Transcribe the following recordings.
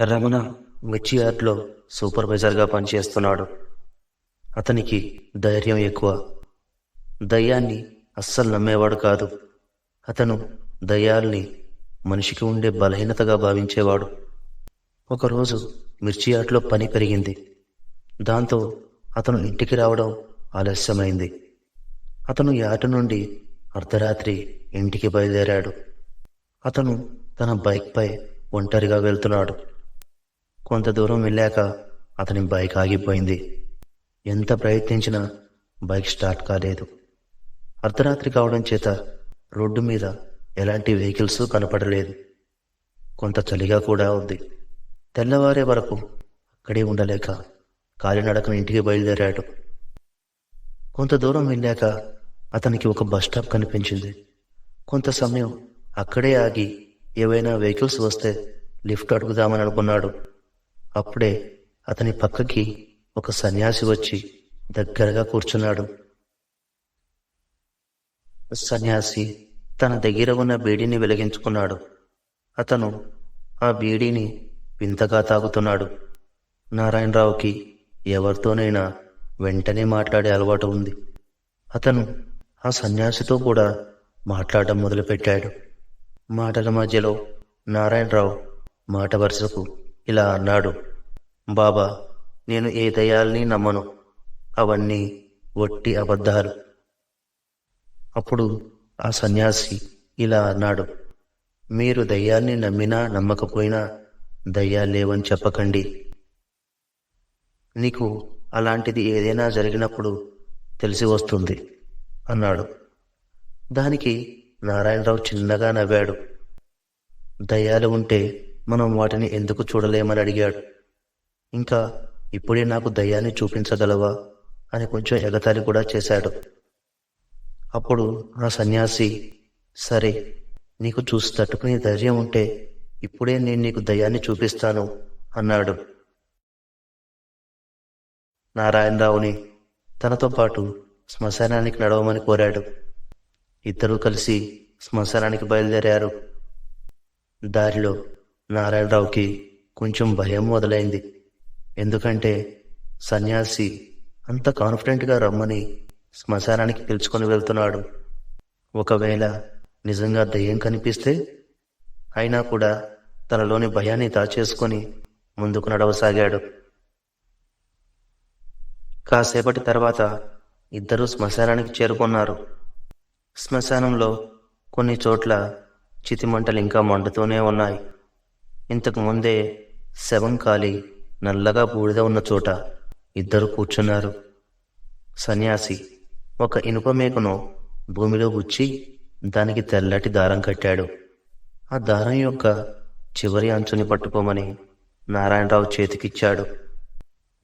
రమణ మిర్చి యార్డ్లో సూపర్వైజర్గా పనిచేస్తున్నాడు. అతనికి ధైర్యం ఎక్కువ. దయ్యాన్ని అస్సలు నమ్మేవాడు కాదు. అతను దయ్యాల్ని మనిషికి ఉండే బలహీనతగా భావించేవాడు. ఒకరోజు మిర్చి యార్డ్లో పని పెరిగింది. దాంతో అతను ఇంటికి రావడం ఆలస్యమైంది. అతను యాట నుండి అర్ధరాత్రి ఇంటికి బయలుదేరాడు. అతను తన బైక్పై ఒంటరిగా వెళ్తున్నాడు. కొంత దూరం వెళ్ళాక అతని బైక్ ఆగిపోయింది. ఎంత ప్రయత్నించినా బైక్ స్టార్ట్ కాలేదు. అర్ధరాత్రి కావడం చేత రోడ్డు మీద ఎలాంటి వెహికల్స్ కనపడలేదు. కొంత చలిగా కూడా ఉంది. తెల్లవారే వరకు అక్కడే ఉండలేక కాలినడకన ఇంటికి బయలుదేరాడు. కొంత దూరం వెళ్ళాక అతనికి ఒక బస్ స్టాప్ కనిపించింది. కొంత సమయం అక్కడే ఆగి ఏవైనా వెహికల్స్ వస్తే లిఫ్ట్ అడుగుదామని అనుకున్నాడు. అప్పుడే అతని పక్కకి ఒక సన్యాసి వచ్చి దగ్గరగా కూర్చున్నాడు. సన్యాసి తన దగ్గర ఉన్న బీడీని వెలిగించుకున్నాడు. అతను ఆ బీడీని వింతగా తాగుతున్నాడు. నారాయణరావుకి ఎవరితోనైనా వెంటనే మాట్లాడే అలవాటు ఉంది. అతను ఆ సన్యాసితో కూడా మాట్లాడడం మొదలుపెట్టాడు. మాటల మధ్యలో నారాయణరావు మాట వరుసకు ఇలా అన్నాడు. బాబా నేను ఏ దయాల్ని నమ్మను. అవన్నీ వట్టి అబద్ధాలు. అప్పుడు ఆ సన్యాసి ఇలా అన్నాడు. మీరు దయ్యాన్ని నమ్మినా నమ్మకపోయినా దయ్యాలు లేవని చెప్పకండి. నీకు అలాంటిది ఏదైనా జరిగినప్పుడు తెలిసి వస్తుంది అన్నాడు. దానికి నారాయణరావు చిన్నగా నవ్వాడు. దయ్యాలు ఉంటే మనం వాటిని ఎందుకు చూడలేమని అడిగాడు. ఇంకా ఇప్పుడే నాకు దయ్యాన్ని చూపించగలవా? అని కొంచెం ఎగతాళి కూడా చేశాడు. అప్పుడు ఆ సన్యాసి సరే నీకు చూసి తట్టుకునే ధైర్యం ఉంటే ఇప్పుడే నేను నీకు దయ్యాన్ని చూపిస్తాను అన్నాడు. నారాయణరావుని తనతో పాటు శ్మశానానికి నడవమని కోరాడు. ఇద్దరూ కలిసి శ్మశానానికి బయలుదేరారు. దారిలో నారాయణరావుకి కొంచెం భయం మొదలైంది. ఎందుకంటే సన్యాసి అంత కాన్ఫిడెంట్గా రమ్మని శ్మశానానికి పిలుచుకొని వెళ్తున్నాడు. ఒకవేళ నిజంగా దయ్యం కనిపిస్తే అయినా కూడా తనలోని భయాన్ని దాచేసుకొని ముందుకు నడవసాగాడు. కాసేపటి తర్వాత ఇద్దరూ శ్మశానానికి చేరుకున్నారు. శ్మశానంలో కొన్ని చోట్ల చితిమంటలు ఇంకా మండుతూనే ఉన్నాయి. ఇంతకు ముందే శవం కాలి నల్లగా బూడిద ఉన్న చోట ఇద్దరు కూర్చున్నారు. సన్యాసి ఒక ఇనుప మేకను భూమిలో గుచ్చి దానికి తెల్లటి దారం కట్టాడు. ఆ దారం యొక్క చివరి అంచుని పట్టుకోమని నారాయణరావు చేతికిచ్చాడు.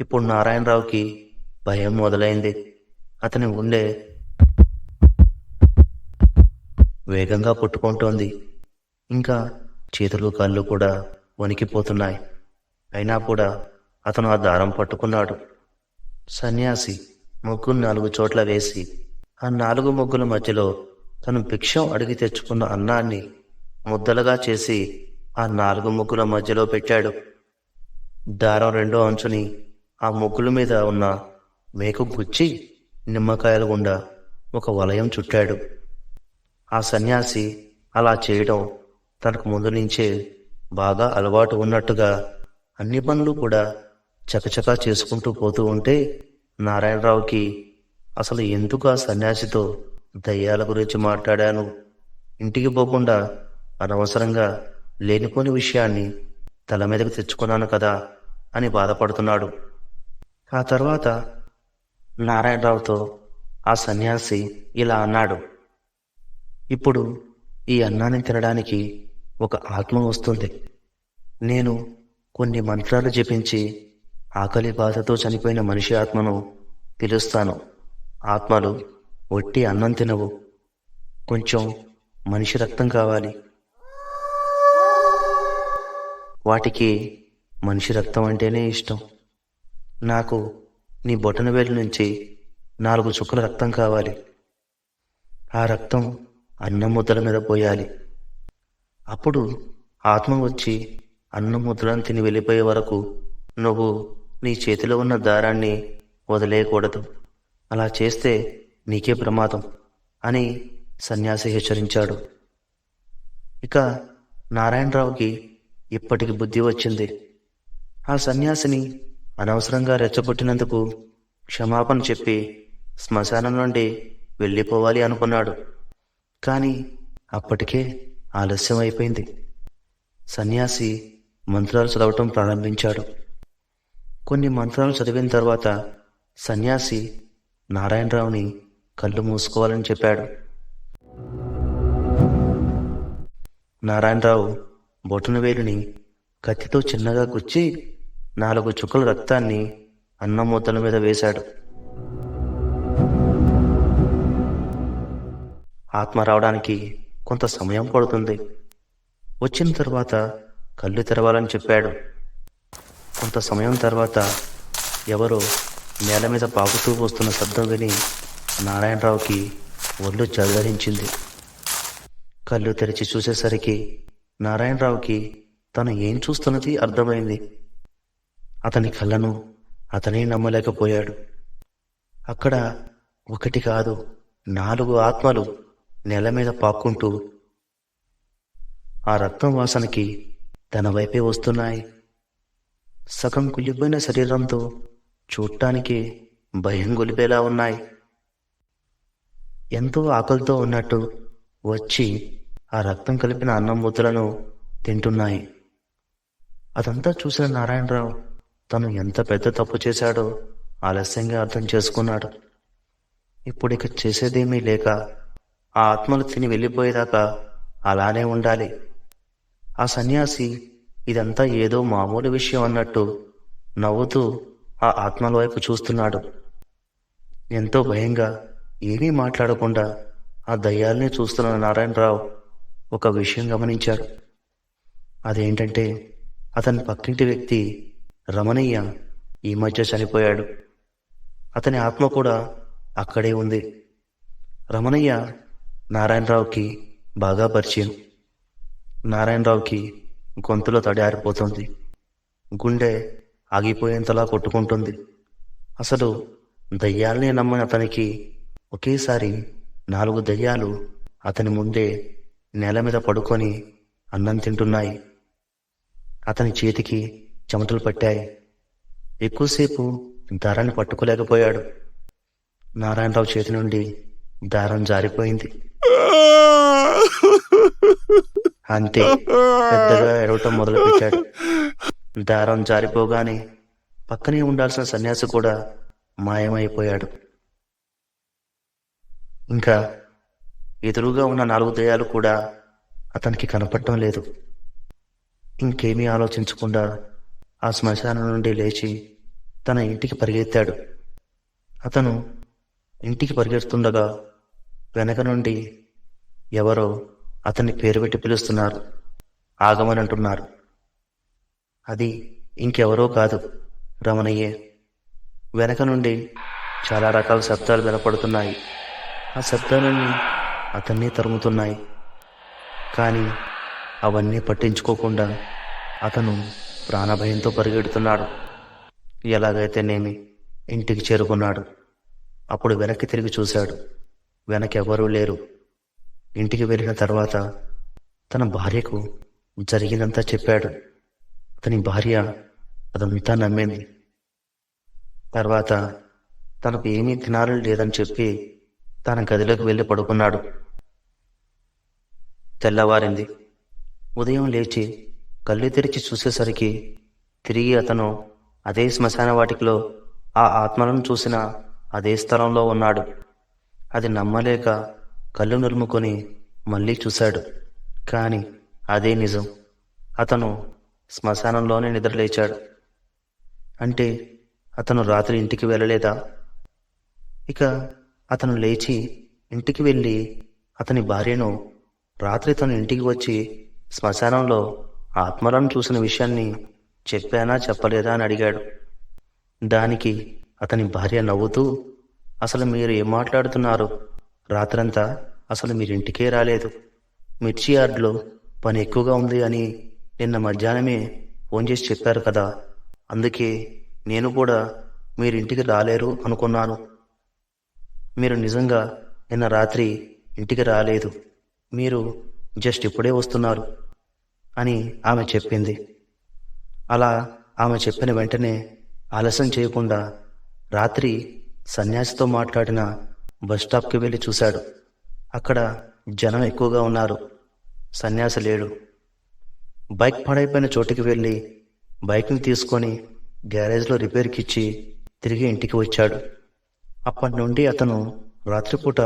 ఇప్పుడు నారాయణరావుకి భయం మొదలైంది. అతని గుండె వేగంగా పుట్టుకుంటోంది. ఇంకా చేతులు కాళ్ళు కూడా వణికిపోతున్నాయి. అయినా కూడా అతను ఆ దారం పట్టుకున్నాడు. సన్యాసి ముగ్గు నాలుగు చోట్ల వేసి ఆ నాలుగు ముగ్గుల మధ్యలో తను భిక్షం అడిగి తెచ్చుకున్న అన్నాన్ని ముద్దలుగా చేసి ఆ నాలుగు ముగ్గుల మధ్యలో పెట్టాడు. దారం రెండో అంచుని ఆ ముగ్గుల మీద ఉన్న మేకు గుచ్చి నిమ్మకాయల గుండా ఒక వలయం చుట్టాడు. ఆ సన్యాసి అలా చేయడం తనకు ముందు నుంచే బాగా అలవాటు ఉన్నట్టుగా అన్ని పనులు కూడా చకచకా చేసుకుంటూ పోతూ ఉంటే నారాయణరావుకి అసలు ఎందుకు ఆ సన్యాసితో దయ్యాల గురించి మాట్లాడాను? ఇంటికి పోకుండా అనవసరంగా లేనిపోని విషయాన్ని తల మీదకు తెచ్చుకున్నాను కదా అని బాధపడుతున్నాడు. ఆ తర్వాత నారాయణరావుతో ఆ సన్యాసి ఇలా అన్నాడు. ఇప్పుడు ఈ అన్నాన్ని తినడానికి ఒక ఆత్మ వస్తుంది. నేను కొన్ని మంత్రాలు జపించి ఆకలి బాధతో చనిపోయిన మనిషి ఆత్మను పిలుస్తాను. ఆత్మలు ఒట్టి అన్నం తినవు. కొంచెం మనిషి రక్తం కావాలి. వాటికి మనిషి రక్తం అంటేనే ఇష్టం. నాకు నీ బొటనవేలు నుంచి నాలుగు చుక్కల రక్తం కావాలి. ఆ రక్తం అన్నం ముద్దల మీద పోయాలి. అప్పుడు ఆత్మ వచ్చి అన్నముద్రను తిని వెళ్ళిపోయే వరకు నువ్వు నీ చేతిలో ఉన్న దారాన్ని వదిలేయకూడదు. అలా చేస్తే నీకే ప్రమాదం అని సన్యాసి హెచ్చరించాడు. ఇక నారాయణరావుకి ఇప్పటికి బుద్ధి వచ్చింది. ఆ సన్యాసిని అనవసరంగా రెచ్చగొట్టినందుకు క్షమాపణ చెప్పి శ్మశానం నుండి వెళ్ళిపోవాలి అనుకున్నాడు. కానీ అప్పటికే ఆలస్యం అయిపోయింది. సన్యాసి మంత్రాలు చదవటం ప్రారంభించాడు. కొన్ని మంత్రాలు చదివిన తర్వాత సన్యాసి నారాయణరావుని కళ్ళు మూసుకోవాలని చెప్పాడు. నారాయణరావు బొటన వేలుని కత్తితో చిన్నగా గుచ్చి నాలుగు చుక్కల రక్తాన్ని అన్నం ముద్దల మీద వేశాడు. ఆత్మ రావడానికి కొంత సమయం పడుతుంది. వచ్చిన తర్వాత కళ్ళు తెరవాలని చెప్పాడు. కొంత సమయం తర్వాత ఎవరో నేల మీద పాకుతూ వస్తున్న శబ్దం విని నారాయణరావుకి ఒళ్ళు జగరించింది కళ్ళు తెరిచి చూసేసరికి నారాయణరావుకి తను ఏం చూస్తున్నది అర్థమైంది. అతని కళ్ళను అతనే నమ్మలేకపోయాడు. అక్కడ ఒకటి కాదు నాలుగు ఆత్మలు నేల మీద పాక్కుంటూ ఆ రక్తం వాసనకి తన వైపే వస్తున్నాయి. సగం కుళ్ళిపోయిన శరీరంతో చూడటానికి భయం గొలిపేలా ఉన్నాయి. ఎంతో ఆకలితో ఉన్నట్టు వచ్చి ఆ రక్తం కలిపిన అన్నం ముద్దలను తింటున్నాయి. అదంతా చూసిన నారాయణరావు తను ఎంత పెద్ద తప్పు చేశాడో ఆలస్యంగా అర్థం చేసుకున్నాడు. ఇప్పుడు ఇక చేసేదేమీ లేక ఆ ఆత్మలు తిని వెళ్ళిపోయేదాకా అలానే ఉండాలి. ఆ సన్యాసి ఇదంతా ఏదో మామూలు విషయం అన్నట్టు నవ్వుతూ ఆ ఆత్మల వైపు చూస్తున్నాడు. ఎంతో భయంగా ఏమీ మాట్లాడకుండా ఆ దయ్యాల్ని చూస్తున్న నారాయణరావు ఒక విషయం గమనించాడు అదేంటంటే అతని పక్కింటి వ్యక్తి రమణయ్య ఈ మధ్య చనిపోయాడు. అతని ఆత్మ కూడా అక్కడే ఉంది. రమణయ్య నారాయణరావుకి బాగా పరిచయం. నారాయణరావుకి గొంతులో తడి ఆరిపోతుంది. గుండె ఆగిపోయేంతలా కొట్టుకుంటుంది. అసలు దయ్యాల్ని నమ్మని అతనికి ఒకేసారి నాలుగు దయ్యాలు అతని ముందే నేల మీద పడుకొని అన్నం తింటున్నాయి. అతని చేతికి చెమటలు పట్టాయి. ఎక్కువసేపు దారాన్ని పట్టుకోలేకపోయాడు. నారాయణరావు చేతి నుండి దారం జారిపోయింది. అంతే పెద్దగా ఎడవటం మొదలుపెట్టాడు. దారం జారిపోగానే పక్కనే ఉండాల్సిన సన్యాసి కూడా మాయమైపోయాడు. ఇంకా ఎదురుగా ఉన్న నాలుగు దయాలు కూడా అతనికి కనపడటం లేదు. ఇంకేమీ ఆలోచించకుండా ఆ శ్మశానం నుండి లేచి తన ఇంటికి పరిగెత్తాడు. అతను ఇంటికి పరిగెడుతుండగా వెనక నుండి ఎవరో అతన్ని పేరు పెట్టి పిలుస్తున్నారు. ఆగమని అంటున్నారు. అది ఇంకెవరో కాదు రమణయ్యే. వెనక నుండి చాలా రకాల శబ్దాలు వినపడుతున్నాయి. ఆ శబ్దాలన్నీ అతన్ని తరుముతున్నాయి. కానీ అవన్నీ పట్టించుకోకుండా అతను ప్రాణభయంతో పరిగెడుతున్నాడు. ఎలాగైతేనేమి ఇంటికి చేరుకున్నాడు. అప్పుడు వెనక్కి తిరిగి చూశాడు. వెనకెవరూ లేరు. ఇంటికి వెళ్ళిన తర్వాత తన భార్యకు జరిగిందంతా చెప్పాడు. అతని భార్య అదంతా నమ్మింది. తర్వాత తనకు ఏమీ తినాలని లేదని చెప్పి తన గదిలోకి వెళ్ళి పడుకున్నాడు. తెల్లవారింది. ఉదయం లేచి కళ్ళు తెరిచి చూసేసరికి తిరిగి అతను అదే శ్మశాన వాటికలో ఆ ఆత్మలను చూసిన అదే స్థలంలో ఉన్నాడు. అది నమ్మలేక కళ్ళు నురుముకొని మళ్ళీ చూశాడు. కానీ అదే నిజం. అతను శ్మశానంలోనే నిద్రలేచాడు. అంటే అతను రాత్రి ఇంటికి వెళ్ళలేదా? ఇక అతను లేచి ఇంటికి వెళ్ళి అతని భార్యను రాత్రి తన ఇంటికి వచ్చి శ్మశానంలో ఆత్మలను చూసిన విషయాన్ని చెప్పానా చెప్పలేదా అని అడిగాడు. దానికి అతని భార్య నవ్వుతూ అసలు మీరు ఏం మాట్లాడుతున్నారు? రాత్రంతా అసలు మీరు ఇంటికే రాలేదు. మిర్చి యార్డ్లో పని ఎక్కువగా ఉంది అని నిన్న మధ్యాహ్నమే ఫోన్ చేసి చెప్పారు కదా. అందుకే నేను కూడా మీరు ఇంటికి రాలేరు అనుకున్నాను. మీరు నిజంగా నిన్న రాత్రి ఇంటికి రాలేదు. మీరు జస్ట్ ఇప్పుడే వస్తున్నారు అని ఆమె చెప్పింది. అలా ఆమె చెప్పిన వెంటనే ఆలస్యం చేయకుండా రాత్రి సన్యాసితో మాట్లాడిన బస్ స్టాప్కి వెళ్ళి చూశాడు. అక్కడ జనం ఎక్కువగా ఉన్నారు. సన్యాసి లేడు. బైక్ పాడైపోయిన చోటుకి వెళ్ళి బైక్ని తీసుకొని గ్యారేజ్లో రిపేర్కి ఇచ్చి తిరిగి ఇంటికి వచ్చాడు. అప్పటి నుండి అతను రాత్రిపూట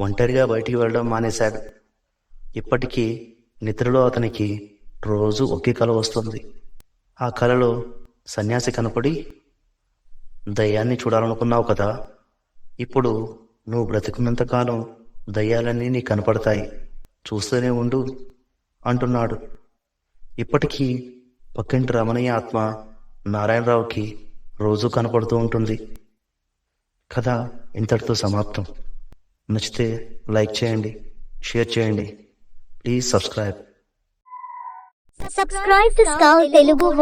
ఒంటరిగా బయటికి వెళ్ళడం మానేశాడు. ఇప్పటికీ నిద్రలో అతనికి రోజు ఒకే కల వస్తుంది. ఆ కలలో సన్యాసి కనపడి దయ్యాన్ని చూడాలనుకున్నావు కదా? ఇప్పుడు నువ్వు బ్రతికున్నంతకాలం దయ్యాలన్నీ నీ కనపడతాయి. చూస్తూనే ఉండు అంటున్నాడు. ఇప్పటికీ పక్కింటి రమణీయ ఆత్మ నారాయణరావుకి రోజు కనపడుతూ ఉంటుంది. కథ ఇంతటితో సమాప్తం. నచ్చితే లైక్ చేయండి షేర్ చేయండి. Please subscribe. Subscribe to Skull Telugu